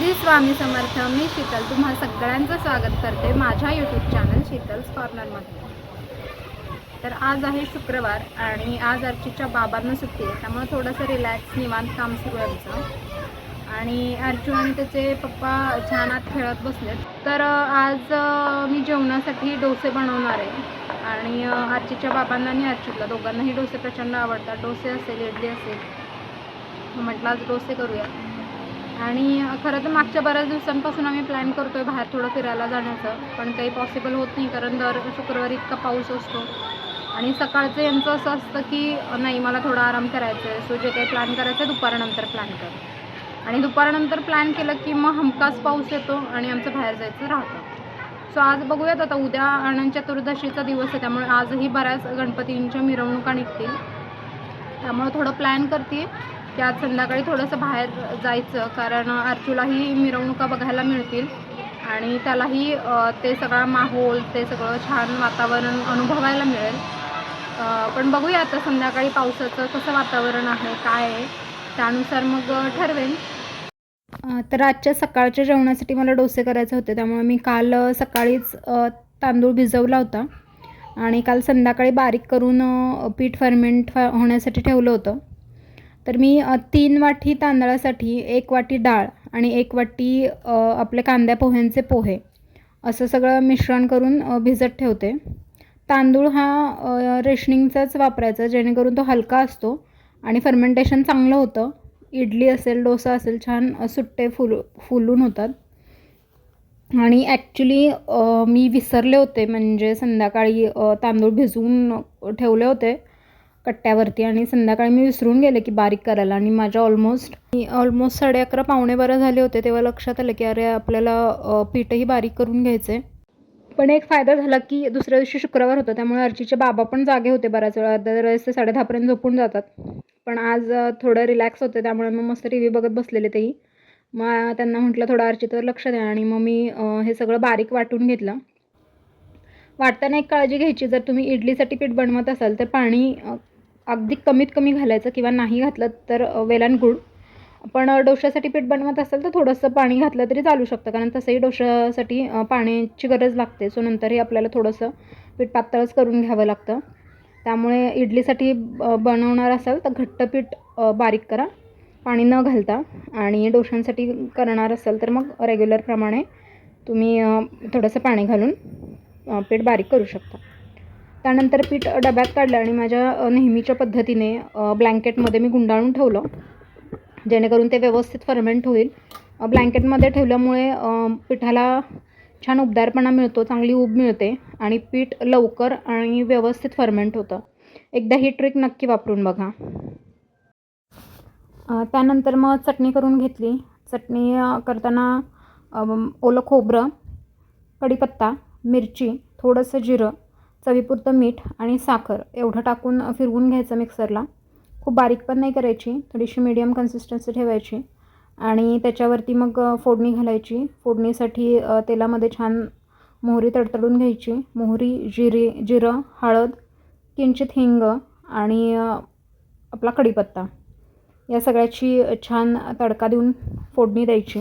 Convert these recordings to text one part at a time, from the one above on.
श्री स्वामी समर्थ मी शीतल. तुम्हा सगळ्यांचं स्वागत करते माझ्या यूट्यूब चॅनल शीतल्स कॉर्नरमध्ये तर आज आहे शुक्रवार आणि आज अर्चीच्या बाबांना सुट्टी आहे त्यामुळे थोडंसं रिलॅक्स निवांत काम सुरू आहे आमचं. आणि अर्जू आणि त्याचे पप्पा छान आत खेळत बसलेत. तर आज मी जेवणासाठी डोसे बनवणार आहे. आणि अं, अर्चीच्या बाबांना आणि अर्चितला दोघांनाही डोसे प्रचंड आवडतात. डोसे असेल इडली असेल. मग म्हटलं आज डोसे करूया आणि खरं तर मागच्या बऱ्याच दिवसांपासून आम्ही प्लॅन करतो आहे बाहेर थोडं फिरायला जाण्याचं पण काही पॉसिबल होत नाही कारण दर शुक्रवारी इतका पाऊस असतो. आणि सकाळचं यांचं असं असतं की नाही मला थोडा आराम करायचा आहे सो जे काही प्लॅन करायचं आहे दुपारनंतर प्लॅन कर. आणि दुपारनंतर प्लॅन केलं की मग हमखास पाऊस येतो आणि आमचं बाहेर जायचं राहतं. सो आज बघूयात आता उद्या अनंत चतुर्दशीचा दिवस आहे त्यामुळे आजही बऱ्याच गणपतींच्या मिरवणुका निघतील. त्यामुळे थोडं प्लॅन करते. की आज संध्याकाळी थोडंसं बाहेर जायचं कारण अर्चूलाही मिरवणुका बघायला मिळतील. आणि त्यालाही ते सगळा माहोल ते सगळं छान वातावरण अनुभवायला मिळेल. पण बघूया आता संध्याकाळी पावसाचं कसं वातावरण आहे काय आहे. त्यानुसार मग ठरवेन. तर आजच्या सकाळच्या जेवणासाठी मला डोसे करायचे होते त्यामुळे मी काल सकाळीच तांदूळ भिजवला होता. आणि काल संध्याकाळी बारीक करून पीठ फर्मेंट होण्यासाठी ठेवलं होतं. तर मी तीन वाटी तांदळासाठी एक वाटी डाळ आणि एक वाटी आपल्या आपले कांद्या पोह्यांचे पोहे असं सगळं मिश्रण करून भिजत ठेवते. तांदूळ हा रेशनिंगचाच वापरायचा जेणेकरून तो हलका असतो आणि फर्मेंटेशन चांगलं होतं. इडली असेल डोसा असेल छान सुट्टे फुल फुलून होतात. आणि ॲक्च्युली मी विसरले होते म्हणजे संध्याकाळी तांदूळ भिजवून ठेवले होते. कट्ट्यावरती आणि संध्याकाळी मी विसरून गेले की बारीक करायला आणि माझ्या ऑलमोस्ट ऑलमोस्ट साडे अकरा पावणे बारा झाले होते तेव्हा लक्षात आलं की अरे आपल्याला पीठही बारीक करून घ्यायचं आहे पण एक फायदा झाला की दुसऱ्या दिवशी शुक्रवार होता त्यामुळे अर्चीचे बाबा पण जागे होते बऱ्याच वेळा दरवेळेस ते साडेदहापर्यंत झोपून जातात. पण आज थोडं रिलॅक्स होते त्यामुळे मग मस्त टी व्ही बघत बसलेले तेही. मग त्यांना म्हटलं थोडं अर्चितवर लक्ष द्या आणि मग मी हे सगळं बारीक वाटून घेतलं. वाटताना एक काळजी घ्यायची जर तुम्ही इडलीसाठी पीठ बनवत असाल तर पाणी अगदी कमीत कमी घालायचं किंवा नाही घातलं तर वेल अँड गुड पण डोश्यासाठी पीठ बनवत असाल तर थोडंसं पाणी घातलं तरी चालू शकतं. कारण तसंही डोश्यासाठी पाण्याची गरज लागते. सो नंतरही आपल्याला थोडंसं पीठ पातळच करून घ्यावं लागतं. त्यामुळे इडलीसाठी बनवणार असाल तर घट्ट पीठ बारीक करा. पाणी न घालता. आणि डोशांसाठी करणार असाल तर मग रेग्युलरप्रमाणे तुम्ही थोडंसं पाणी घालून पीठ बारीक करू शकता. त्यानंतर पीठ डब्यात काढलं आणि माझ्या नेहमीच्या पद्धतीने ब्लँकेटमध्ये मी गुंडाळून ठेवलं. जेणेकरून ते व्यवस्थित फर्मेंट होईल. ब्लँकेटमध्ये ठेवल्यामुळे पिठाला छान उबदारपणा मिळतो चांगली ऊब मिळते आणि पीठ लवकर आणि व्यवस्थित फर्मेंट होतं. एकदा ही ट्रिक नक्की वापरून बघा. त्यानंतर मग चटणी करून घेतली. चटणी करताना ओलं खोबरं कढीपत्ता मिरची थोडंसं जिरं चवीपुरतं मीठ आणि साखर एवढं टाकून फिरवून घ्यायचं मिक्सरला. खूप बारीक पण नाही करायची थोडीशी मीडियम कन्सिस्टन्सी ठेवायची. आणि त्याच्यावरती मग फोडणी घालायची. फोडणीसाठी तेलामध्ये छान मोहरी तडतडून घ्यायची. मोहरी जिरे जिरं हळद किंचित हिंग आणि आपला कढीपत्ता. या सगळ्याची छान तडका देऊन फोडणी द्यायची.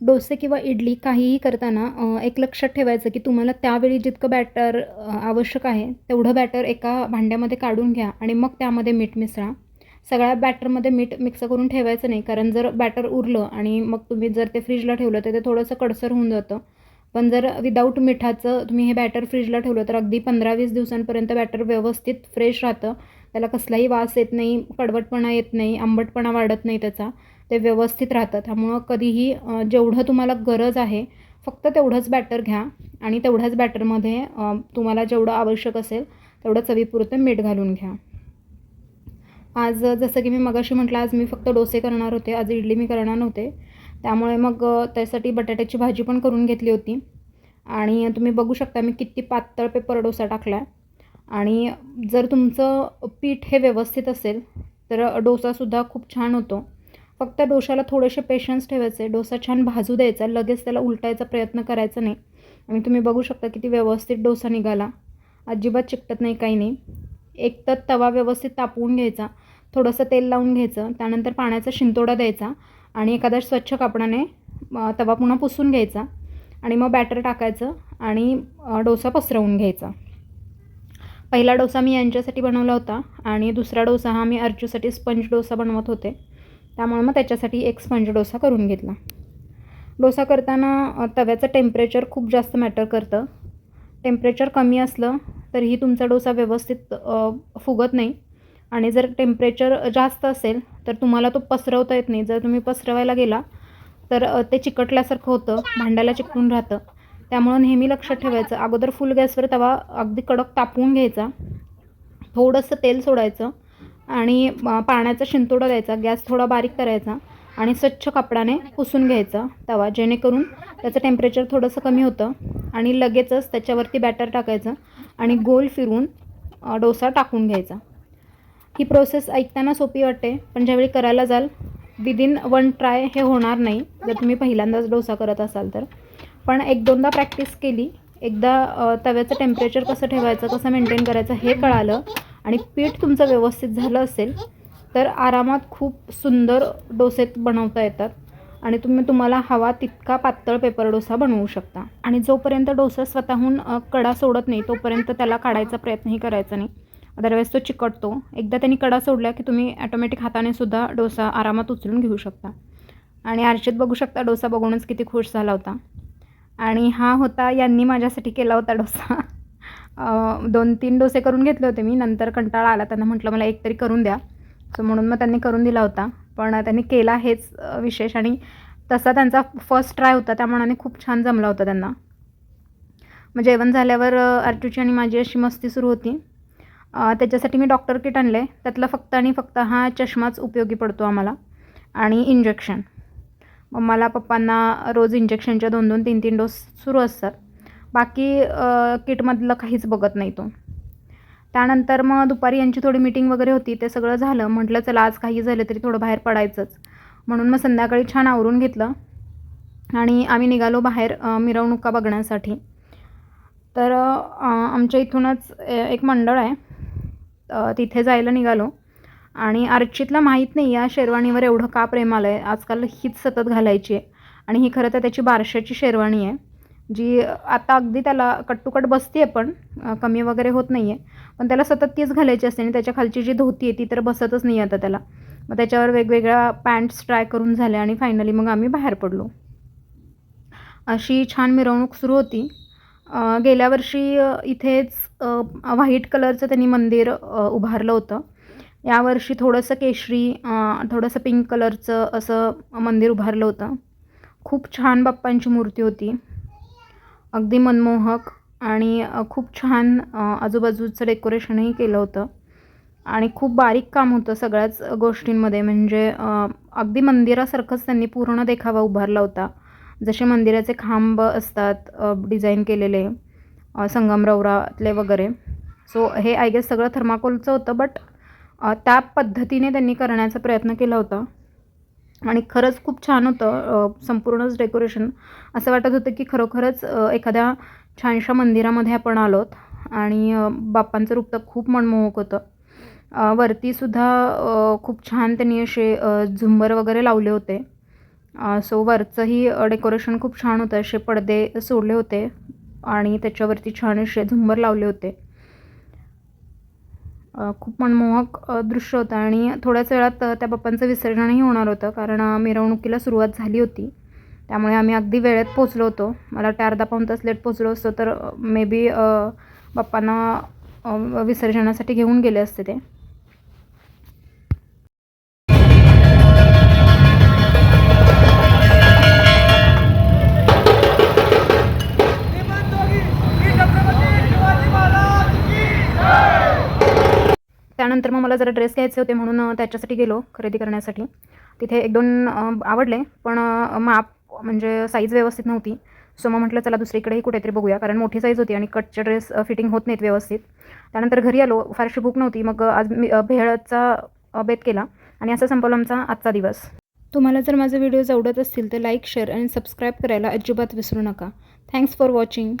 डोसे किंवा इडली काहीही करताना एक लक्षात ठेवायचं की तुम्हाला त्यावेळी जितकं बॅटर आवश्यक आहे तेवढं बॅटर एका भांड्यामध्ये काढून घ्या आणि मग त्यामध्ये मीठ मिसळा. सगळ्या बॅटरमध्ये मीठ मिक्स करून ठेवायचं नाही कारण जर बॅटर उरलं आणि मग तुम्ही जर ते फ्रीजला ठेवलं तर ते थोडंसं कडसर होऊन जातं. पण जर विदाऊट मिठाचं तुम्ही हे बॅटर फ्रीजला ठेवलं तर अगदी पंधरा वीस दिवसांपर्यंत बॅटर व्यवस्थित फ्रेश राहतं. त्याला कसलाही वास येत नाही कडवटपणा येत नाही आंबटपणा वाढत नाही त्याचा. ते व्यवस्थित राहतं त्यामुळं कधीही जेवढं तुम्हाला गरज आहे फक्त तेवढंच बॅटर घ्या आणि तेवढ्याच बॅटरमध्ये तुम्हाला जेवढं आवश्यक असेल तेवढं चवीपुरतं मीठ घालून घ्या. आज जसं की मी मगाशी म्हटलं आज मी फक्त डोसे करणार होते आज इडली मी करणार नव्हते. त्यामुळे मग त्यासाठी बटाट्याची भाजी पण करून घेतली होती. आणि तुम्ही बघू शकता मी किती पातळ पेपर डोसा टाकला आहे आणि जर तुमचं पीठ हे व्यवस्थित असेल तर डोसासुद्धा खूप छान होतो. फक्त डोशाला थोडेसे पेशन्स ठेवायचे. डोसा छान भाजू द्यायचा. लगेच त्याला उलटायचा प्रयत्न करायचा नाही. आणि तुम्ही बघू शकता किती व्यवस्थित डोसा निघाला. अजिबात चिकटत नाही काही नाही. एक तर तवा व्यवस्थित तापवून घ्यायचा. थोडंसं तेल लावून घ्यायचं. त्यानंतर पाण्याचा शिंतोडा द्यायचा. आणि एखाद्या स्वच्छ कापडाने तवा पुन्हा पुसून घ्यायचा. आणि मग बॅटर टाकायचं आणि डोसा पसरवून घ्यायचा. पहिला डोसा मी यांच्यासाठी बनवला होता. आणि दुसरा डोसा हा मी अर्जूसाठी स्पंज डोसा बनवत होते. त्यामुळे मग त्याच्यासाठी एक स्पंज डोसा करून घेतला. डोसा करताना तव्याचं टेम्परेचर खूप जास्त मॅटर करतं. टेम्परेचर कमी असलं तरीही तुमचा डोसा व्यवस्थित फुगत नाही. आणि जर टेम्परेचर जास्त असेल तर तुम्हाला तो पसरवता येत नाही. जर तुम्ही पसरवायला गेला तर ते चिकटल्यासारखं होतं भांड्याला चिकटून राहतं. त्यामुळं नेहमी लक्षात ठेवायचं. अगोदर फुल गॅसवर तवा अगदी कडक तापवून घ्यायचा. थोडंसं तेल सोडायचं. आणि पाण्याचा शिंतोडा द्यायचा गॅस थोडा बारीक करायचा आणि स्वच्छ कपडाने पुसून घ्यायचा तवा जेणेकरून त्याचं टेम्परेचर थोडंसं कमी होतं आणि लगेचच त्याच्यावरती बॅटर टाकायचं आणि गोल फिरून डोसा टाकून घ्यायचा. ही प्रोसेस ऐकताना सोपी वाटते पण ज्यावेळी करायला जाल विदिन वन ट्राय हे होणार नाही जर तुम्ही पहिल्यांदाच डोसा करत असाल तर. पण एक दोनदा प्रॅक्टिस केली एकदा तव्याचं टेम्परेचर कसं ठेवायचं कसं मेंटेन करायचं हे कळालं आणि पीठ तुमचं व्यवस्थित झालं असेल तर आरामात खूप सुंदर डोसे बनवता येतात. आणि तुम्ही तुम्हाला हवा तितका पातळ पेपर डोसा बनवू शकता. आणि जोपर्यंत डोसा स्वतःहून कडा सोडत नाही तोपर्यंत त्याला काढायचा प्रयत्नही करायचा नाही. अदरवाईज तो चिकटतो. एकदा त्यांनी कडा सोडला की तुम्ही ॲटोमॅटिक हाताने सुद्धा डोसा आरामात उचलून घेऊ शकता. आणि आरशेत बघू शकता डोसा बघूनच किती खुश झाला होता. आणि हा होता यांनी माझ्यासाठी केला होता डोसा. दोन तीन डोसे करून घेतले होते मी. नंतर कंटाळा आला. त्यांना म्हटलं मला एक तरी करून द्या. सो म्हणून मग त्यांनी करून दिला होता. पण त्यांनी केला हेच विशेष. आणि तसा त्यांचा फर्स्ट ट्राय होता. त्या मनाने खूप छान जमला होता त्यांना. मग जेवण झाल्यावर अ, आणि माझी अशी मस्ती सुरू होती. त्याच्यासाठी मी डॉक्टर किट आणले. त्यातला फक्त आणि फक्त हा चष्माच उपयोगी पडतो आम्हाला. आणि इंजेक्शन मग मला पप्पांना रोज इंजेक्शनच्या दोन दोन तीन तीन डोस सुरू असतात. बाकी किटमधलं काहीच बघत नाही तो. त्यानंतर मग दुपारी यांची थोडी मीटिंग वगैरे होती ते सगळं झालं. म्हटलं चला आज काही झालं तरी थोडं बाहेर पडायचंच. म्हणून मग संध्याकाळी छान आवरून घेतलं. आणि आम्ही निघालो बाहेर मिरवणुका बघण्यासाठी. तर आमच्या इथूनच ए- एक मंडळ आहे. तिथे जायला निघालो. आणि अर्चितला माहीत नाही या शेरवाणीवर एवढं का प्रेम आलं आहे आजकाल हीच सतत घालायची आहे. आणि ही खरं तर त्याची बारशाची शेरवाणी आहे. जी आता अगदी त्याला कट बसते आहे पण कमी वगैरे होत नाही आहे पण त्याला सतत तीच घालायची असते आणि त्याच्या खालची जी धोती आहे ती तर बसतच नाही आता त्याला. मग त्याच्यावर वेगवेगळ्या पॅन्ट्स ट्राय करून झाल्या आणि फायनली मग आम्ही बाहेर पडलो. अशी छान मिरवणूक सुरू होती. गेल्या वर्षी इथेच व्हाईट कलरचं त्यांनी मंदिर उभारलं होतं. यावर्षी थोडंसं केशरी थोडंसं पिंक कलरचं असं मंदिर उभारलं होतं. खूप छान बाप्पांची मूर्ती होती. अगदी मनमोहक आणि खूप छान आजूबाजूचं डेकोरेशनही केलं होतं. आणि खूप बारीक काम होतं सगळ्याच गोष्टींमध्ये. म्हणजे अगदी मंदिरासारखंच त्यांनी पूर्ण देखावा उभारला होता. जसे मंदिराचे खांब असतात डिझाईन केलेले संगमरवरातले वगैरे. सो हे आय गेस सगळं थर्माकोलचं होतं बट त्या पद्धतीने त्यांनी करण्याचा प्रयत्न केला होता. आणि खरंच खूप छान होतं संपूर्णच डेकोरेशन असं वाटत होतं की खरोखरच एखाद्या छानशा मंदिरामध्ये आपण आलोत आणि बाप्पांचं रूप तर खूप मनमोहक होतं. वरतीसुद्धा खूप छान त्यांनी असे झुंबर वगैरे लावले होते. सो वरचंही डेकोरेशन खूप छान होतं. असे पडदे सोडले होते आणि त्याच्यावरती छान असे झुंबर लावले होते. खूप मनमोहक दृश्य होतं. आणि थोड्याच वेळात त्या बाप्पांचं विसर्जनही होणार होतं कारण मिरवणुकीला सुरुवात झाली होती. त्यामुळे आम्ही अगदी वेळेत पोचलो होतो. मला वाटतं अर्धा पाऊण तास लेट पोचलो असतो तर मे बी बाप्पांना विसर्जनासाठी घेऊन गेले असते ते. त्यानंतर मग मला जरा ड्रेस घ्यायचे होते म्हणून त्याच्यासाठी गेलो खरेदी करण्यासाठी. तिथे एक दोन आवडले पण माप म्हणजे साईज व्यवस्थित नव्हती. सो मग म्हटलं चला दुसरीकडेही कुठेतरी बघूया कारण मोठी साईज होती आणि कटचे ड्रेस फिटिंग होत नाहीत व्यवस्थित. त्यानंतर घरी आलो फारशी भूक नव्हती. मग आज मी भेळचा अभेद बेत केला आणि असा संपवला आमचा आजचा दिवस. तुम्हाला जर माझे व्हिडिओज आवडत असतील तर लाईक शेअर आणि सबस्क्राईब करायला अजिबात विसरू नका. Thanks for watching